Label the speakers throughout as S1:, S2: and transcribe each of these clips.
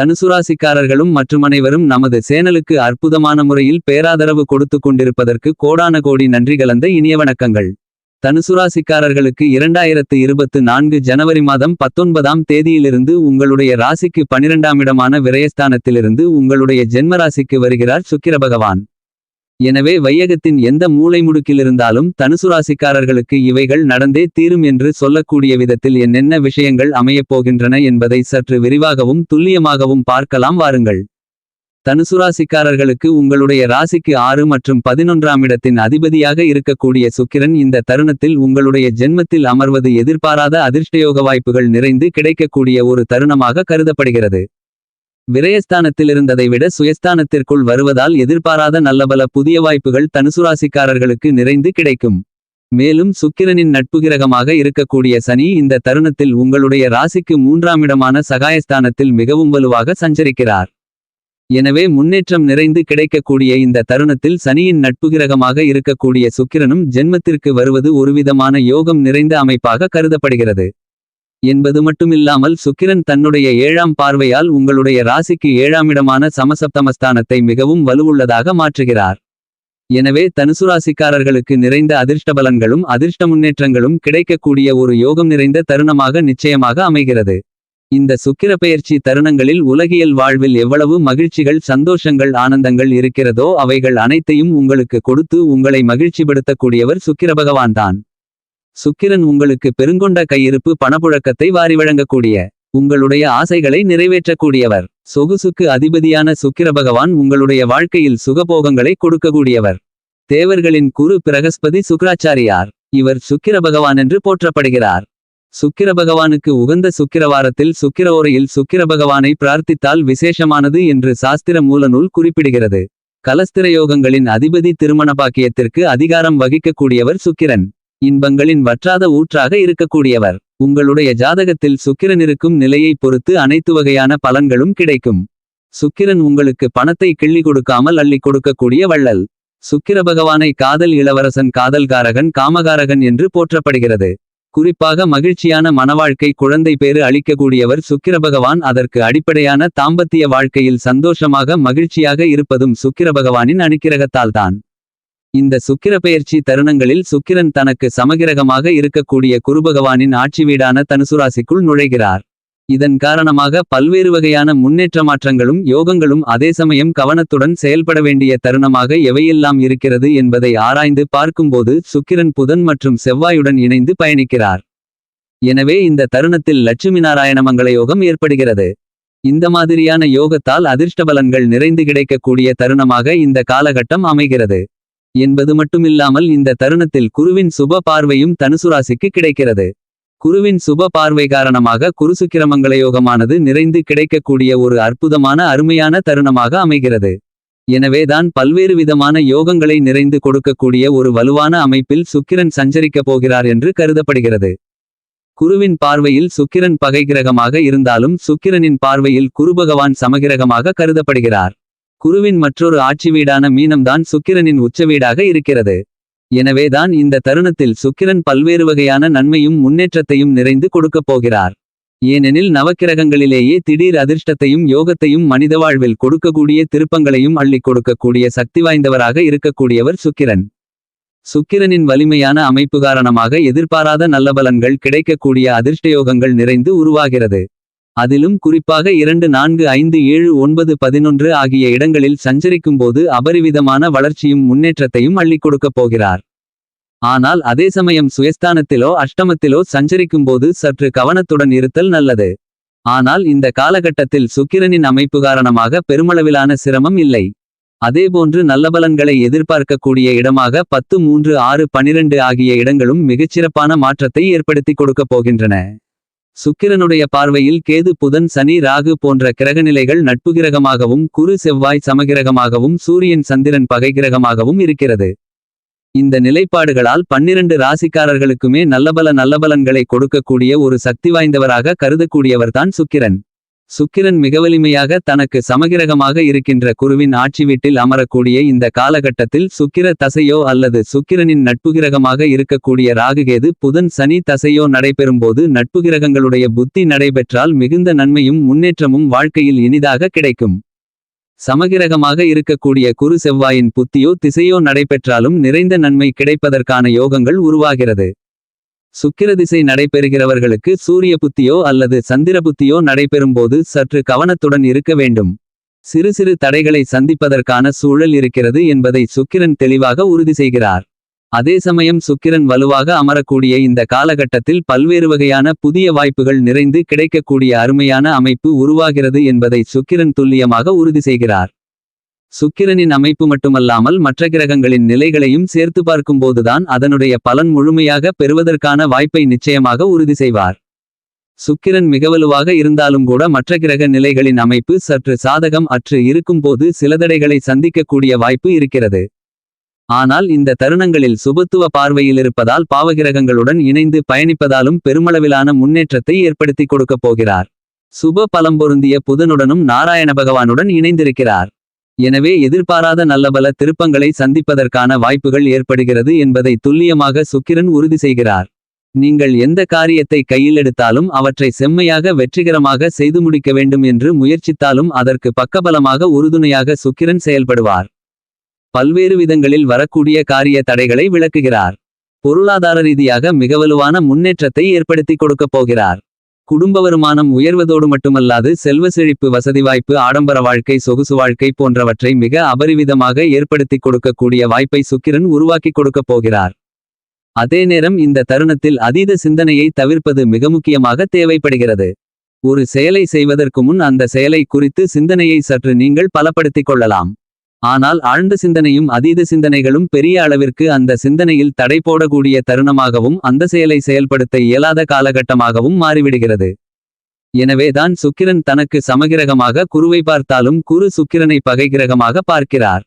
S1: தனுசுராசிக்காரர்களும் மற்றும் அனைவரும் நமது சேனலுக்கு அற்புதமான முறையில் பேராதரவு கொடுத்து கொண்டிருப்பதற்கு கோடான கோடி நன்றி கலந்த இனிய வணக்கங்கள். தனுசுராசிக்காரர்களுக்கு இரண்டாயிரத்து இருபத்து நான்கு ஜனவரி மாதம் பத்தொன்பதாம் தேதியிலிருந்து உங்களுடைய ராசிக்கு பனிரெண்டாம் இடமான விரயஸ்தானத்திலிருந்து உங்களுடைய ஜென்மராசிக்கு வருகிறார் சுக்கிர பகவான். எனவே வையகத்தின் எந்த மூலை முடுக்கிலிருந்தாலும் இவைகள் நடந்தே தீரும் என்று சொல்லக்கூடிய விதத்தில் என்னென்ன விஷயங்கள் அமையப் போகின்றன என்பதை சற்று விரிவாகவும் துல்லியமாகவும் பார்க்கலாம் வாருங்கள். தனுசுராசிக்காரர்களுக்கு உங்களுடைய ராசிக்கு ஆறு மற்றும் பதினொன்றாம் இடத்தின் அதிபதியாக இருக்கக்கூடிய சுக்கிரன் இந்த தருணத்தில் உங்களுடைய ஜென்மத்தில் அமர்வது எதிர்பாராத அதிர்ஷ்டயோக வாய்ப்புகள் நிறைந்து கிடைக்கக்கூடிய ஒரு தருணமாக கருதப்படுகிறது. விரயஸ்தானத்திலிருந்ததை விட சுயஸ்தானத்திற்குள் வருவதால் எதிர்பாராத நல்லபல புதிய வாய்ப்புகள் தனுசுராசிக்காரர்களுக்கு நிறைந்து கிடைக்கும். மேலும் சுக்கிரனின் நட்பு கிரகமாக இருக்கக்கூடிய சனி இந்த தருணத்தில் உங்களுடைய ராசிக்கு மூன்றாம் இடமான சகாயஸ்தானத்தில் மிகவும் வலுவாக சஞ்சரிக்கிறார். எனவே முன்னேற்றம் நிறைந்து கிடைக்கக்கூடிய இந்த தருணத்தில் சனியின் நட்பு கிரகமாக இருக்கக்கூடிய சுக்கிரனும் ஜென்மத்திற்கு வருவது ஒருவிதமான யோகம் நிறைந்த அமைப்பாக கருதப்படுகிறது. என்பது மட்டுமில்லாமல் சுக்கிரன் தன்னுடைய ஏழாம் பார்வையால் உங்களுடைய ராசிக்கு ஏழாம் இடமான சமசப்தமஸ்தானத்தை மிகவும் வலுவுள்ளதாக மாற்றுகிறார். எனவே தனுசு ராசிக்காரர்களுக்கு நிறைந்த அதிர்ஷ்டபலன்களும் அதிர்ஷ்ட முன்னேற்றங்களும் கிடைக்கக்கூடிய ஒரு யோகம் நிறைந்த தருணமாக நிச்சயமாக அமைகிறது. இந்த சுக்கிர பெயர்ச்சி தருணங்களில் உலகியல் வாழ்வில் எவ்வளவு மகிழ்ச்சிகள் சந்தோஷங்கள் ஆனந்தங்கள் இருக்கிறதோ அவைகள் அனைத்தையும் உங்களுக்கு கொடுத்து உங்களை மகிழ்ச்சிப்படுத்தக்கூடியவர் சுக்கிர பகவான்தான். சுக்கிரன் உங்களுக்கு பெருங்கொண்ட கையிருப்பு பணப்புழக்கத்தை வாரி வழங்கக்கூடிய உங்களுடைய ஆசைகளை நிறைவேற்றக்கூடியவர். சொகுசுக்கு அதிபதியான சுக்கிர பகவான் உங்களுடைய வாழ்க்கையில் சுகபோகங்களை கொடுக்கக்கூடியவர். தேவர்களின் குரு பிரகஸ்பதி சுக்ராச்சாரியார் இவர் சுக்கிர பகவான் என்று போற்றப்படுகிறார். சுக்கிர பகவானுக்கு உகந்த சுக்கிரவாரத்தில் சுக்கிர ஓரையில் சுக்கிர பகவானை பிரார்த்தித்தால் விசேஷமானது என்று சாஸ்திர மூலநூல் குறிப்பிடுகிறது. கலஸ்திர யோகங்களின் அதிபதி திருமண பாக்கியத்திற்கு அதிகாரம் வகிக்கக்கூடியவர் சுக்கிரன். இன்பங்களின் வற்றாத ஊற்றாக இருக்கக்கூடியவர். உங்களுடைய ஜாதகத்தில் சுக்கிரன் இருக்கும் நிலையை பொறுத்து அனைத்து வகையான பலன்களும் கிடைக்கும். சுக்கிரன் உங்களுக்கு பணத்தை கிள்ளி கொடுக்காமல் அள்ளி கொடுக்கக்கூடிய வள்ளல். சுக்கிர பகவானை காதல் இளவரசன் காதல்காரகன் காமகாரகன் என்று போற்றப்படுகிறது. குறிப்பாக மகிழ்ச்சியான மனவாழ்க்கை குழந்தை பேறு அளிக்கக்கூடியவர் சுக்கிர பகவான். அதற்கு அடிப்படையான தாம்பத்திய வாழ்க்கையில் சந்தோஷமாக மகிழ்ச்சியாக இருப்பதும் சுக்கிர பகவானின் அனுக்கிரகத்தால்தான். இந்த சுக்கிர பெயர்ச்சி தருணங்களில் சுக்கிரன் தனக்கு சமகிரகமாக இருக்கக்கூடிய குருபகவானின் ஆட்சி வீடான தனுசுராசிக்குள் நுழைகிறார். இதன் காரணமாக பல்வேறு வகையான முன்னேற்ற மாற்றங்களும் யோகங்களும் அதே சமயம் கவனத்துடன் செயல்பட வேண்டிய தருணமாக எவையெல்லாம் இருக்கிறது என்பதை ஆராய்ந்து பார்க்கும்போது சுக்கிரன் புதன் மற்றும் செவ்வாயுடன் இணைந்து பயணிக்கிறார். எனவே இந்த தருணத்தில் லட்சுமி நாராயண மங்கள யோகம் ஏற்படுகிறது. இந்த மாதிரியான யோகத்தால் அதிர்ஷ்டபலன்கள் நிறைந்து கிடைக்கக்கூடிய தருணமாக இந்த காலகட்டம் அமைகிறது. என்பது மட்டுமில்லாமல் இந்த தருணத்தில் குருவின் சுப பார்வையும் தனுசுராசிக்கு கிடைக்கிறது. குருவின் சுப பார்வை காரணமாக குருசுக்கிரமங்கள யோகமானது நிறைந்து கிடைக்கக்கூடிய ஒரு அற்புதமான அருமையான தருணமாக அமைகிறது. எனவேதான் பல்வேறு விதமான யோகங்களை நிறைந்து கொடுக்கக்கூடிய ஒரு வலுவான அமைப்பில் சுக்கிரன் சஞ்சரிக்கப் போகிறார் என்று கருதப்படுகிறது. குருவின் பார்வையில் சுக்கிரன் பகை கிரகமாக இருந்தாலும் சுக்கிரனின் பார்வையில் குருபகவான் சமகிரகமாக கருதப்படுகிறார். குருவின் மற்றொரு ஆட்சி வீடான மீனம்தான் சுக்கிரனின் உச்சவீடாக இருக்கிறது. எனவேதான் இந்த தருணத்தில் சுக்கிரன் பல்வேறு வகையான நன்மையும் முன்னேற்றத்தையும் நிறைந்து கொடுக்கப் போகிறார். ஏனெனில் நவக்கிரகங்களிலேயே திடீர் அதிர்ஷ்டத்தையும் யோகத்தையும் மனித வாழ்வில் கொடுக்கக்கூடிய திருப்பங்களையும் அள்ளிக் கொடுக்கக்கூடிய சக்தி வாய்ந்தவராக இருக்கக்கூடியவர் சுக்கிரன். சுக்கிரனின் வலிமையான அமைப்பு காரணமாக எதிர்பாராத நல்ல பலன்கள் கிடைக்கக்கூடிய அதிர்ஷ்டயோகங்கள் நிறைந்து உருவாகிறது. அதிலும் குறிப்பாக இரண்டு நான்கு ஐந்து ஏழு ஒன்பது பதினொன்று ஆகிய இடங்களில் சஞ்சரிக்கும்போது அபரிவிதமான வளர்ச்சியும் முன்னேற்றத்தையும் அள்ளிக் கொடுக்கப் போகிறார். ஆனால் அதே சமயம் சுயஸ்தானத்திலோ அஷ்டமத்திலோ சஞ்சரிக்கும்போது சற்று கவனத்துடன் இருத்தல் நல்லது. ஆனால் இந்த காலகட்டத்தில் சுக்கிரனின் அமைப்பு காரணமாக பெருமளவிலான சிரமம் இல்லை. அதேபோன்று நல்லபலன்களை எதிர்பார்க்கக்கூடிய இடமாக பத்து மூன்று ஆறு பனிரெண்டு ஆகிய இடங்களும் மிகச்சிறப்பான மாற்றத்தை ஏற்படுத்தி கொடுக்கப் போகின்றன. சுக்கிரனுடைய பார்வையில் கேது புதன் சனி ராகு போன்ற கிரகநிலைகள் நட்பு கிரகமாகவும் குரு செவ்வாய் சமகிரகமாகவும் சூரியன் சந்திரன் பகை கிரகமாகவும் இருக்கிறது. இந்த நிலைப்பாடுகளால் பன்னிரண்டு ராசிக்காரர்களுக்குமே நல்லபல நல்லபலன்களை கொடுக்கக்கூடிய ஒரு சக்தி வாய்ந்தவராக கருதக்கூடியவர்தான் சுக்கிரன். சுக்கிரன் மிகவலிமையாக தனக்கு சமகிரகமாக இருக்கின்ற குருவின் ஆட்சி வீட்டில் அமரக்கூடிய இந்த காலகட்டத்தில் சுக்கிர தசையோ அல்லது சுக்கிரனின் நட்புகிரகமாக இருக்கக்கூடிய ராகுகேது புதன் சனி தசையோ நடைபெறும்போது நட்புகிரகங்களுடைய புத்தி நடைபெற்றால் மிகுந்த நன்மையும் முன்னேற்றமும் வாழ்க்கையில் இனிதாக கிடைக்கும். சமகிரகமாக இருக்கக்கூடிய குரு செவ்வாயின் புத்தியோ திசையோ நடைபெற்றாலும் நிறைந்த நன்மை கிடைப்பதற்கான யோகங்கள் உருவாகிறது. சுக்கிரதிசை நடைபெறுகிறவர்களுக்கு சூரிய புத்தியோ அல்லது சந்திர புத்தியோ நடைபெறும்போது சற்று கவனத்துடன் இருக்க வேண்டும். சிறு சிறு தடைகளை சந்திப்பதற்கான சூழல் இருக்கிறது என்பதை சுக்கிரன் தெளிவாக உறுதி செய்கிறார். அதே சமயம் சுக்கிரன் வலுவாக அமரக்கூடிய இந்த காலகட்டத்தில் பல்வேறு வகையான புதிய வாய்ப்புகள் நிறைந்து கிடைக்கக்கூடிய அருமையான அமைப்பு உருவாகிறது என்பதை சுக்கிரன் துல்லியமாக உறுதி செய்கிறார். சுக்கிரனின் அமைப்பு மட்டுமல்லாமல் மற்ற கிரகங்களின் நிலைகளையும் சேர்த்து பார்க்கும்போதுதான் அதனுடைய பலன் முழுமையாக பெறுவதற்கான வாய்ப்பை நிச்சயமாக உறுதி செய்வார். சுக்கிரன் மிகவலுவாக இருந்தாலும் கூட மற்ற கிரக நிலைகளின் அமைப்பு சற்று சாதகம் அற்று இருக்கும்போது சில தடைகளை சந்திக்கக்கூடிய வாய்ப்பு இருக்கிறது. ஆனால் இந்த தருணங்களில் சுபத்துவ பார்வையில் இருப்பதால் பாவகிரகங்களுடன் இணைந்து பயணிப்பதாலும் பெருமளவிலான முன்னேற்றத்தை ஏற்படுத்தி கொடுக்கப் போகிறார். சுப பலம் பொருந்திய புதனுடனும் நாராயண பகவானுடன் இணைந்திருக்கிறார். எனவே எதிர்பாராத நல்லபல திருப்பங்களை சந்திப்பதற்கான வாய்ப்புகள் ஏற்படுகிறது என்பதை துல்லியமாக சுக்கிரன் உறுதி செய்கிறார். நீங்கள் எந்த காரியத்தை கையில் எடுத்தாலும் அவற்றை செம்மையாக வெற்றிகரமாக செய்து முடிக்க வேண்டும் என்று முயற்சித்தாலும் அதற்கு பக்கபலமாக உறுதுணையாக சுக்கிரன் செயல்படுவார். பல்வேறு விதங்களில் வரக்கூடிய காரிய தடைகளை விளக்குகிறார். பொருளாதார ரீதியாக மிகவலுவான முன்னேற்றத்தை ஏற்படுத்தி கொடுக்கப் போகிறார். குடும்ப வருமானம் உயர்வதோடு மட்டுமல்லாது செல்வ செழிப்பு வசதி வாய்ப்பு ஆடம்பர வாழ்க்கை சொகுசு வாழ்க்கை போன்றவற்றை மிக அபரிவிதமாக ஏற்படுத்தி கொடுக்கக்கூடிய வாய்ப்பை சுக்கிரன் உருவாக்கி கொடுக்கப் போகிறார். அதே நேரம் இந்த தருணத்தில் அதீத சிந்தனையை தவிர்ப்பது மிக முக்கியமாக தேவைப்படுகிறது. ஒரு செயலை செய்வதற்கு முன் அந்த செயலை குறித்து சிந்தனையை சற்று நீங்கள் பலப்படுத்திக் கொள்ளலாம். ஆனால் ஆழ்ந்த சிந்தனையும் அதீத சிந்தனைகளும் பெரிய அளவிற்கு அந்த சிந்தனையில் தடை போடக்கூடிய தருணமாகவும் அந்த செயலை செயல்படுத்த இயலாத காலகட்டமாகவும் மாறிவிடுகிறது. எனவேதான் சுக்கிரன் தனக்கு சமகிரகமாக குருவை பார்த்தாலும் குரு சுக்கிரனை பகைகிரகமாக பார்க்கிறார்.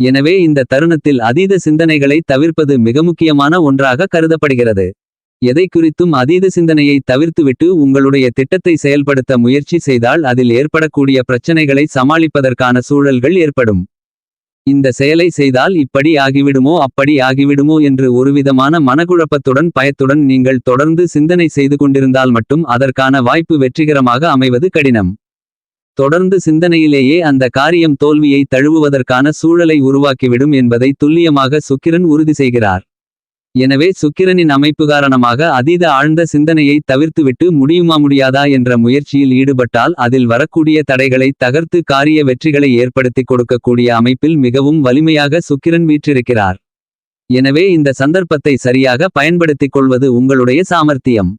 S1: எனவே இந்த தருணத்தில் அதீத சிந்தனைகளை தவிர்ப்பது மிக முக்கியமான ஒன்றாக கருதப்படுகிறது. எதை குறித்தும் அதீத சிந்தனையை தவிர்த்துவிட்டு உங்களுடைய திட்டத்தை செயல்படுத்த முயற்சி செய்தால் அதில் ஏற்படக்கூடிய பிரச்சனைகளை சமாளிப்பதற்கான சூழல்கள் ஏற்படும். இந்த செயலை செய்தால் இப்படி ஆகிவிடுமோ அப்படி ஆகிவிடுமோ என்று ஒருவிதமான மனக்குழப்பத்துடன் பயத்துடன் நீங்கள் தொடர்ந்து சிந்தனை செய்து கொண்டிருந்தால் மட்டும் அதற்கான வாய்ப்பு வெற்றிகரமாக அமைவது கடினம். தொடர்ந்து சிந்தனையிலேயே அந்த காரியம் தோல்வியை தழுவுவதற்கான சூழலை உருவாக்கிவிடும் என்பதை துல்லியமாக சுக்கிரன் உறுதி செய்கிறார். எனவே சுக்கிரனின் அமைப்பு காரணமாக அதீத ஆழ்ந்த சிந்தனையை தவிர்த்துவிட்டு முடியுமா முடியாதா என்ற முயற்சியில் ஈடுபட்டால் அதில் வரக்கூடிய தடைகளை தகர்த்து காரிய வெற்றிகளை ஏற்படுத்தி கொடுக்கக்கூடிய அமைப்பில் மிகவும் வலிமையாக சுக்கிரன் வீற்றிருக்கிறார். எனவே இந்த சந்தர்ப்பத்தை சரியாக பயன்படுத்திக் கொள்வது உங்களுடைய சாமர்த்தியம்.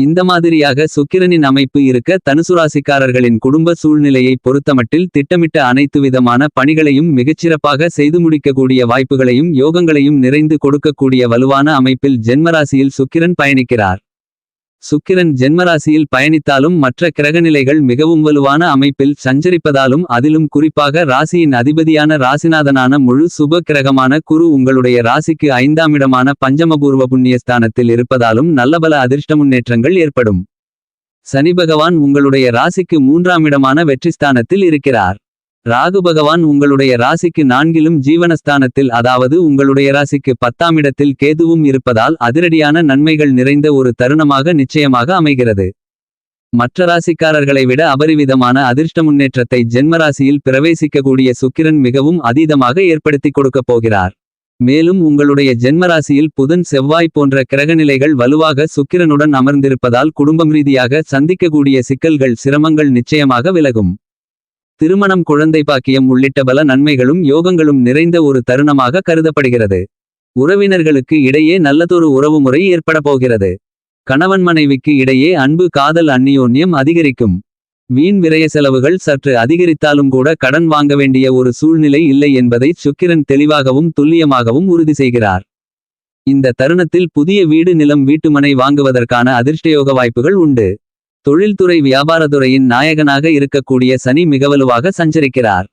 S1: இந்த மாதிரியாக சுக்கிரனின் அமைப்பு இருக்க தனுசுராசிக்காரர்களின் குடும்ப சூழ்நிலையை பொறுத்தமட்டில் திட்டமிட்ட அனைத்து விதமான பணிகளையும் மிகச்சிறப்பாக செய்து முடிக்கக்கூடிய வாய்ப்புகளையும் யோகங்களையும் நிறைந்து கொடுக்கக்கூடிய வலுவான அமைப்பில் ஜென்மராசியில் சுக்கிரன் பயணிக்கிறார். சுக்கிரன் ஜென்மராசியில் பயணித்தாலும் மற்ற கிரகநிலைகள் மிகவும் வலுவான அமைப்பில் சஞ்சரிப்பதாலும் அதிலும் குறிப்பாக ராசியின் அதிபதியான ராசிநாதனான முழு சுப கிரகமான குரு உங்களுடைய ராசிக்கு ஐந்தாம் இடமான பஞ்சமபூர்வ புண்ணியஸ்தானத்தில் இருப்பதாலும் நல்லபல அதிர்ஷ்ட முன்னேற்றங்கள் ஏற்படும். சனி பகவான் உங்களுடைய ராசிக்கு மூன்றாம் இடமான வெற்றிஸ்தானத்தில் இருக்கிறார். ராகு பகவான் உங்களுடைய ராசிக்கு நான்கிலும் ஜீவனஸ்தானத்தில் அதாவது உங்களுடைய ராசிக்கு பத்தாம் இடத்தில் கேதுவும் இருப்பதால் அதிரடியான நன்மைகள் நிறைந்த ஒரு தருணமாக நிச்சயமாக அமைகிறது. மற்ற ராசிக்காரர்களை விட அபரிவிதமான அதிர்ஷ்ட முன்னேற்றத்தை ஜென்மராசியில் பிரவேசிக்கக்கூடிய சுக்கிரன் மிகவும் அதீதமாக ஏற்படுத்தி கொடுக்கப் போகிறார். மேலும் உங்களுடைய ஜென்மராசியில் புதன் செவ்வாய் போன்ற கிரகநிலைகள் வலுவாக சுக்கிரனுடன் அமர்ந்திருப்பதால் குடும்பம் ரீதியாக சந்திக்கக்கூடிய சிக்கல்கள் சிரமங்கள் நிச்சயமாக விலகும். திருமணம் குழந்தை பாக்கியம் உள்ளிட்ட பல நன்மைகளும் யோகங்களும் நிறைந்த ஒரு தருணமாக கருதப்படுகிறது. உறவினர்களுக்கு இடையே நல்லதொரு உறவுமுறை ஏற்பட போகிறது. கணவன் மனைவிக்கு இடையே அன்பு காதல் அந்நியோன்யம் அதிகரிக்கும். வீண் விரய செலவுகள் சற்று அதிகரித்தாலும் கூட கடன் வாங்க வேண்டிய ஒரு சூழ்நிலை இல்லை என்பதை சுக்கிரன் தெளிவாகவும் துல்லியமாகவும் உறுதி செய்கிறார். இந்த தருணத்தில் புதிய வீடு நிலம் வீட்டுமனை வாங்குவதற்கான அதிர்ஷ்டயோக வாய்ப்புகள் உண்டு. தொழில்துறை வியாபாரத்துறையின் நாயகனாக இருக்கக்கூடிய சனி மிகவலுவாக சஞ்சரிக்கிறார்.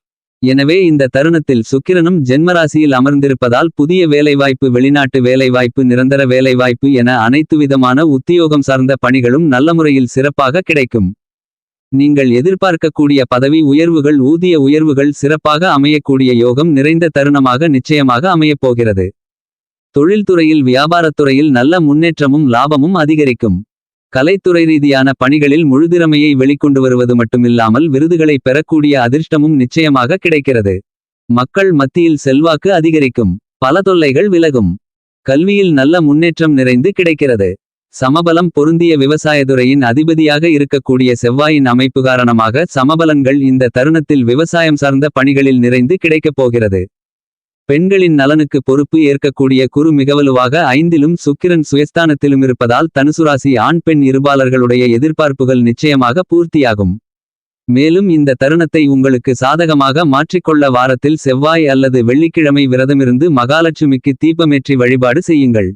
S1: எனவே இந்த தருணத்தில் சுக்கிரனும் ஜென்மராசியில் அமர்ந்திருப்பதால் புதிய வேலைவாய்ப்பு வெளிநாட்டு வேலைவாய்ப்பு நிரந்தர வேலைவாய்ப்பு என அனைத்து விதமான உத்தியோகம் சார்ந்த பணிகளும் நல்ல முறையில் சிறப்பாக கிடைக்கும். நீங்கள் எதிர்பார்க்கக்கூடிய பதவி உயர்வுகள் ஊதிய உயர்வுகள் சிறப்பாக அமையக்கூடிய யோகம் நிறைந்த தருணமாக நிச்சயமாக அமையப்போகிறது. தொழில்துறையில் வியாபாரத்துறையில் நல்ல முன்னேற்றமும் லாபமும் அதிகரிக்கும். கலைத்துறை ரீதியான பணிகளில் முழுதிறமையை வெளிக்கொண்டு வருவது மட்டுமில்லாமல் விருதுகளை பெறக்கூடிய அதிர்ஷ்டமும் நிச்சயமாக கிடைக்கிறது. மக்கள் மத்தியில் செல்வாக்கு அதிகரிக்கும். பல தொல்லைகள் விலகும். கல்வியில் நல்ல முன்னேற்றம் நிறைந்து கிடைக்கிறது. சமபலம் பொருந்திய விவசாயத்துறையின் அதிபதியாக இருக்கக்கூடிய செவ்வாயின் அமைப்பு காரணமாக சமபலன்கள் இந்த தருணத்தில் விவசாயம் சார்ந்த பணிகளில் நிறைந்து கிடைக்கப் போகிறது. பெண்களின் நலனுக்கு பொறுப்பு ஏற்கக்கூடிய குரு மிகவலுவாக ஐந்திலும் சுக்கிரன் சுயஸ்தானத்திலும் இருப்பதால் தனுசுராசி ஆண் பெண் இருபாளர்களுடைய எதிர்பார்ப்புகள் நிச்சயமாக பூர்த்தியாகும். மேலும் இந்த தருணத்தை உங்களுக்கு சாதகமாக மாற்றிக்கொள்ள வாரத்தில் செவ்வாய் அல்லது வெள்ளிக்கிழமை விரதமிருந்து மகாலட்சுமிக்கு தீபமேற்றி வழிபாடு செய்யுங்கள்.